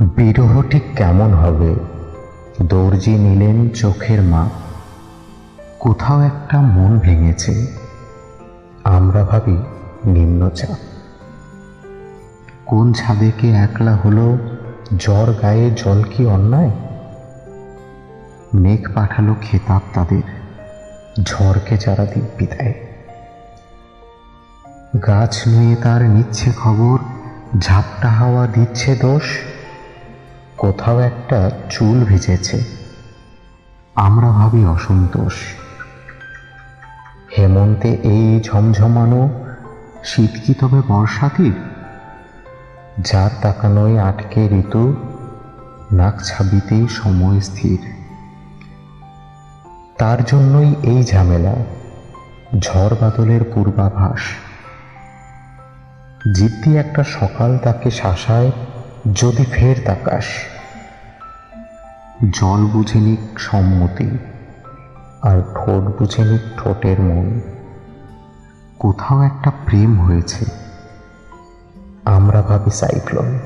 বিরহ ঠিক কেমন হবে? দর্জি নিলেন চোখের মা। কোথাও একটা মন ভেঙেছে। আমরা ভাবি, নিম্নচাপ। কোন ছাদে ছাদেকে একলা হলো? জ্বর গায়ে জল কি অন্যায়? মেঘ পাঠালো খেতাব তাদের। ঝড়কে যারা দিব্যি দেয়। গাছ নুয়ে তার নিচ্ছে খবর। ঝাপটা হাওয়া দিচ্ছে দোষ। কোথাও একটা চুল ভিজেছে। আমরা ভাবি অসন্তোষ। হেমন্তে এই ঝমঝমানো শীত কি তবে বর্ষাতির যার তাকানোয় আটকে ঋতু, নাক ছাবিতেই সময় স্থির। তার জন্যই এই ঝামেলা, ঝড় বাদলের পূর্বাভাস। জিদ্দি একটা সকাল তাকে শাসায় যদি ফের তাকাস, জল বুঝে নিক সম্মতি আর ঠোঁট বুঝে নিক ঠোঁটের মন। কোথাও একটা প্রেম হয়েছে। আমরা ভাবি সাইক্লোন।